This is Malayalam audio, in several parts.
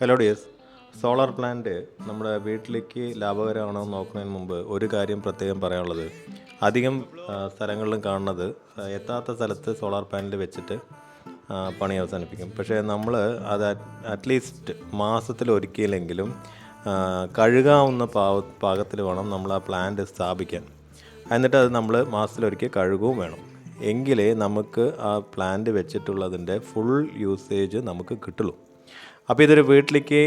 ഹലോ ഡിയസ് സോളാർ പ്ലാന്റ് നമ്മുടെ വീട്ടിലേക്ക് ലാഭകരമാണോ നോക്കുന്നതിന് മുമ്പ് ഒരു കാര്യം പ്രത്യേകം പറയാനുള്ളത്. അധികം സ്ഥലങ്ങളിലും കാണുന്നത് എത്താത്ത സ്ഥലത്ത് സോളാർ പാനൽ വെച്ചിട്ട് പണി അവസാനിപ്പിക്കും. പക്ഷേ നമ്മൾ അത് അറ്റ്ലീസ്റ്റ് മാസത്തിൽ ഒരിക്കലെങ്കിലും കഴുകാവുന്ന പാവ പാകത്തിൽ വേണം നമ്മൾ ആ പ്ലാന്റ് സ്ഥാപിക്കാൻ. എന്നിട്ട് അത് നമ്മൾ മാസത്തിലൊരിക്കൽ കഴുകുകയും വേണം. എങ്കിലേ നമുക്ക് ആ പ്ലാന്റ് വെച്ചിട്ടുള്ളതിന്റെ ഫുൾ യൂസേജ് നമുക്ക് കിട്ടുള്ളൂ. അപ്പോൾ ഇതൊരു വീട്ടിലേക്ക്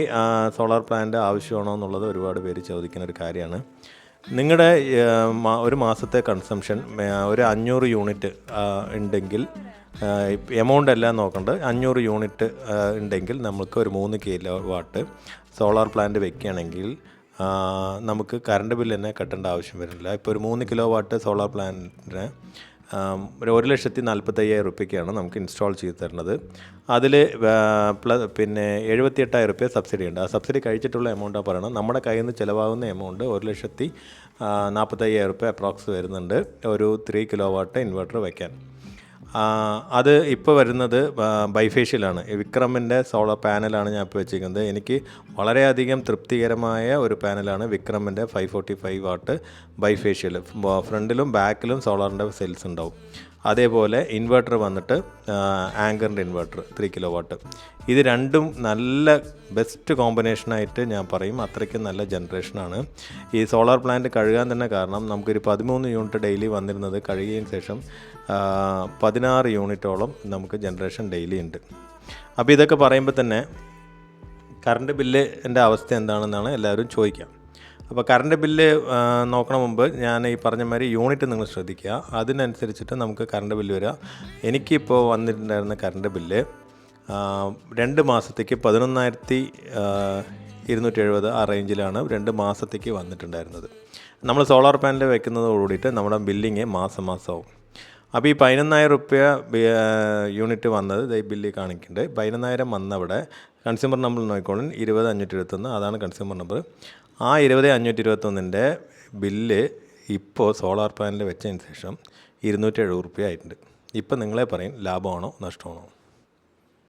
സോളാർ പ്ലാന്റ് ആവശ്യമാണോ എന്നുള്ളത് ഒരുപാട് പേര് ചോദിക്കുന്ന ഒരു കാര്യമാണ്. നിങ്ങളുടെ ഒരു മാസത്തെ കൺസംഷൻ ഒരു അഞ്ഞൂറ് യൂണിറ്റ് ഉണ്ടെങ്കിൽ എമൗണ്ട് എല്ലാം നോക്കണ്ട് അഞ്ഞൂറ് യൂണിറ്റ് ഉണ്ടെങ്കിൽ നമുക്ക് ഒരു മൂന്ന് കിലോ വാട്ട് സോളാർ പ്ലാന്റ് വെക്കുകയാണെങ്കിൽ നമുക്ക് കറണ്ട് ബില്ല് തന്നെ കെട്ടേണ്ട ആവശ്യം വരുന്നില്ല. ഇപ്പോൾ ഒരു മൂന്ന് കിലോ വാട്ട് സോളാർ പ്ലാന്റിന് ഒരു ഒരു ലക്ഷത്തി നാൽപ്പത്തയ്യായിരം റുപ്യക്കാണ് നമുക്ക് ഇൻസ്റ്റാൾ ചെയ്ത് തരുന്നത്. അതിൽ പ്ലസ് പിന്നെ എഴുപത്തി എട്ടായിരം റുപ്യ സബ്സിഡി ഉണ്ട്. ആ സബ്സിഡി കഴിച്ചിട്ടുള്ള എമൗണ്ടാണ് പറയണം. നമ്മുടെ കയ്യിൽ നിന്ന് ചിലവാകുന്ന എമൗണ്ട് ഒരു ലക്ഷത്തി നാൽപ്പത്തയ്യായിരം റുപ്യ അപ്രോക്സ് വരുന്നുണ്ട്. ഒരു ത്രീ കിലോ വാട്ട് ഇൻവെർട്ടർ വയ്ക്കാൻ. അത് ഇപ്പോൾ വരുന്നത് ബൈഫേഷ്യലാണ്. വിക്രമിന്റെ സോളാർ പാനലാണ് ഞാൻ ഇപ്പോൾ വെച്ചിരിക്കുന്നത്. എനിക്ക് വളരെയധികം തൃപ്തികരമായ ഒരു പാനലാണ് വിക്രമിന്റെ five forty five watt bifacial ഫ്രണ്ടിലും ബാക്കിലും സോളാറിന്റെ സെൽസ് ഉണ്ടാവും. അതേപോലെ ഇൻവെർട്ടർ വന്നിട്ട് ആങ്കറിന്റെ ഇൻവെർട്ടർ ത്രീ കിലോ വാട്ട് ഇത് രണ്ടും നല്ല ബെസ്റ്റ് കോമ്പിനേഷനായിട്ട് ഞാൻ പറയും. അത്രയ്ക്കും നല്ല ജനറേഷനാണ് ഈ സോളാർ പ്ലാന്റ് കഴുകാൻ തന്നെ കാരണം നമുക്കൊരു പതിമൂന്ന് യൂണിറ്റ് ഡെയിലി വന്നിരുന്നത് കഴുകിയതിന് ശേഷം പതിനാറ് യൂണിറ്റോളം നമുക്ക് ജനറേഷൻ ഡെയിലി ഉണ്ട്. അപ്പോൾ ഇതൊക്കെ പറയുമ്പോൾ തന്നെ കറണ്ട് ബില്ല് എന്റെ അവസ്ഥ എന്താണെന്നാണ് എല്ലാവരും ചോദിക്കുക. അപ്പോൾ കറണ്ട് ബില്ല് നോക്കണ മുമ്പ് ഞാൻ ഈ പറഞ്ഞ മാതിരി യൂണിറ്റ് നിങ്ങൾ ശ്രദ്ധിക്കുക. അതിനനുസരിച്ചിട്ട് നമുക്ക് കറണ്ട് ബില്ല് വരിക. എനിക്കിപ്പോൾ വന്നിട്ടുണ്ടായിരുന്ന കറണ്ട് ബില്ല് രണ്ട് മാസത്തേക്ക് പതിനൊന്നായിരത്തി ഇരുന്നൂറ്റി എഴുപത് ആ റേഞ്ചിലാണ് രണ്ട് മാസത്തേക്ക് വന്നിട്ടുണ്ടായിരുന്നത്. നമ്മൾ സോളാർ പാനൽ വെക്കുന്നതോട് കൂടിയിട്ട് നമ്മുടെ ബില്ലിങ് മാസം മാസമാവും അപ്പോൾ ഈ പതിനൊന്നായിരം റുപ്യ യൂണിറ്റ് വന്നത് ഈ ബില്ലിൽ കാണിക്കുന്നുണ്ട് പതിനൊന്നായിരം വന്നവിടെ കൺസ്യൂമർ നമ്പർ നോക്കിക്കോളും. ഇരുപത് അഞ്ഞൂറ്റി ഇരുപത്തൊന്ന് അതാണ് കൺസ്യൂമർ നമ്പർ. ആ ഇരുപത് അഞ്ഞൂറ്റി ഇരുപത്തൊന്നിന്റെ ബില്ല് ഇപ്പോൾ സോളാർ പാനൽ വെച്ചതിന് ശേഷം ഇരുന്നൂറ്റി എഴുപത് റുപ്യ ആയിട്ടുണ്ട്. ഇപ്പം നിങ്ങളെ പറയും ലാഭമാണോ നഷ്ടമാണോ?